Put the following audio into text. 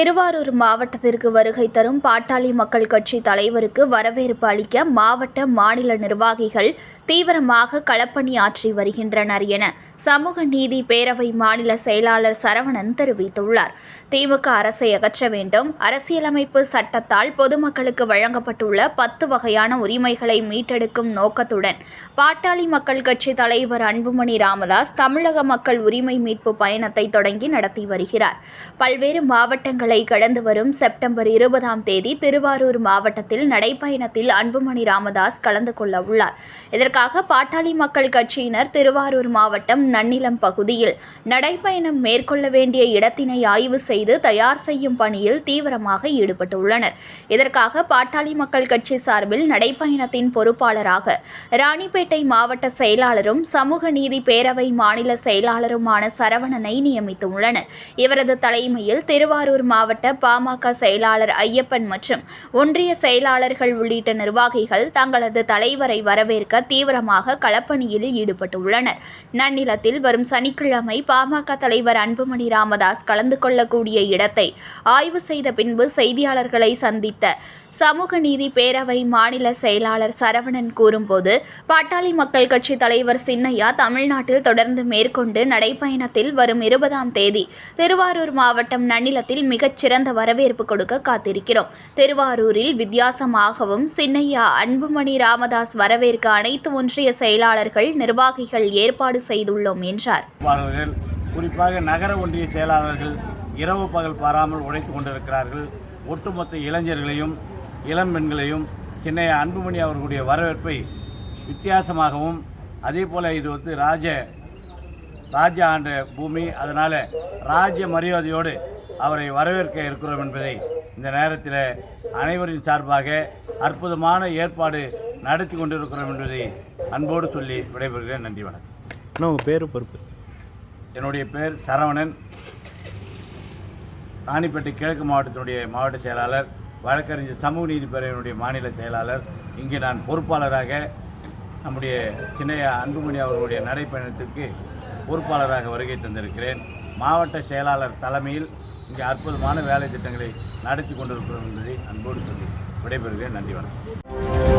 திருவாரூர் மாவட்டத்திற்கு வருகை தரும் பாட்டாளி மக்கள் கட்சி தலைவருக்கு வரவேற்பு அளிக்க மாவட்ட மாநில நிர்வாகிகள் தீவிரமாக களப்பணியாற்றி வருகின்றனர் என சமூக நீதி பேரவை மாநில செயலாளர் சரவணன் தெரிவித்துள்ளார். திமுக அரசை அகற்ற வேண்டும். அரசியலமைப்பு சட்டத்தால் பொதுமக்களுக்கு வழங்கப்பட்டுள்ள பத்து வகையான உரிமைகளை மீட்டெடுக்கும் நோக்கத்துடன் பாட்டாளி மக்கள் கட்சி தலைவர் அன்புமணி ராமதாஸ் தமிழக மக்கள் உரிமை மீட்பு பயணத்தை தொடங்கி நடத்தி வருகிறார். பல்வேறு மாவட்டங்களை கடந்து வரும் செப்டம்பர் இருபதாம் தேதி திருவாரூர் மாவட்டத்தில் நடைப்பயணத்தில் அன்புமணி ராமதாஸ் கலந்து கொள்ள உள்ளார். இதற்காக பாட்டாளி மக்கள் கட்சியினர் திருவாரூர் மாவட்டம் நன்னிலம் பகுதியில் நடைப்பயணம் மேற்கொள்ள வேண்டிய இடத்தினை ஆய்வு செய்து தயார் செய்யும் பணியில் தீவிரமாக ஈடுபட்டுள்ளனர். இதற்காக பாட்டாளி மக்கள் கட்சி சார்பில் நடைப்பயணத்தின் பொறுப்பாளராக ராணிப்பேட்டை மாவட்ட செயலாளரும் சமூக நீதி பேரவை மாநில செயலாளருமான சரவணனை நியமித்துள்ளனர். இவரது தலைமையில் திருவாரூர் மாவட்ட மாவட்ட பாமக செயலாளர் ஐயப்பன் மற்றும் ஒன்றிய செயலாளர்கள் உள்ளிட்ட நிர்வாகிகள் தங்களது தலைவரை வரவேற்க தீவிரமாக களப்பணியில் ஈடுபட்டுள்ளனர். நன்னிலத்தில் வரும் சனிக்கிழமை பாமக தலைவர் அன்புமணி ராமதாஸ் கலந்து கொள்ளக்கூடிய இடத்தை ஆய்வு செய்த பின்பு செய்தியாளர்களை சந்தித்த சமூக நீதி பேரவை மாநில செயலாளர் சரவணன் கூறும்போது பாட்டாளி மக்கள் கட்சி தலைவர் சின்னையா தமிழ்நாட்டில் தொடர்ந்து மேற்கொண்டு நடைப்பயணத்தில் வரும் இருபதாம் தேதி திருவாரூர் மாவட்டம் நன்னிலத்தில் மிகச்சிறந்த வரவேற்பு கொடுக்க காத்திருக்கிறோம். திருவாரூரில் வித்தியாசமாகவும் சின்னையா அன்புமணி ராமதாஸ் வரவேற்க அனைத்து ஒன்றிய செயலாளர்கள் நிர்வாகிகள் ஏற்பாடு செய்துள்ளோம் என்றார். குறிப்பாக நகர ஒன்றிய செயலாளர்கள் இரவு பகல் பாராமல் உழைத்து கொண்டிருக்கிறார்கள். ஒட்டுமொத்த இளைஞர்களையும் இளம் பெண்களையும் சின்ன அன்புமணி அவர்களுடைய வரவேற்பை வித்தியாசமாகவும் அதே போல் இது வந்து ராஜ ராஜ்ய ஆண்ட பூமி அதனால் ராஜ்ய மரியாதையோடு அவரை வரவேற்க இருக்கிறோம் என்பதை இந்த நேரத்தில் அனைவரின் சார்பாக அற்புதமான ஏற்பாடு நடத்தி கொண்டிருக்கிறோம் என்பதை அன்போடு சொல்லி விடைபெறுகிறேன். நன்றி வணக்கம். அண்ணா உங்கள் பேர் பொறுப்பு. என்னுடைய பேர் சரவணன். ராணிப்பேட்டை கிழக்கு மாவட்டத்தினுடைய மாவட்ட செயலாளர். வழக்கறிஞர் சமூக நீதி பேரவையினுடைய மாநில செயலாளர். இங்கே நான் பொறுப்பாளராக நம்முடைய சின்னைய அன்புமணி அவர்களுடைய நடைப்பயணத்திற்கு பொறுப்பாளராக வருகை தந்திருக்கிறேன். மாவட்ட செயலாளர் தலைமையில் இங்கே அற்புதமான வேலை திட்டங்களை நடத்தி கொண்டிருக்கிறோம் என்பதை அன்போடு சொல்லி விடைபெறுகிறேன். நன்றி வணக்கம்.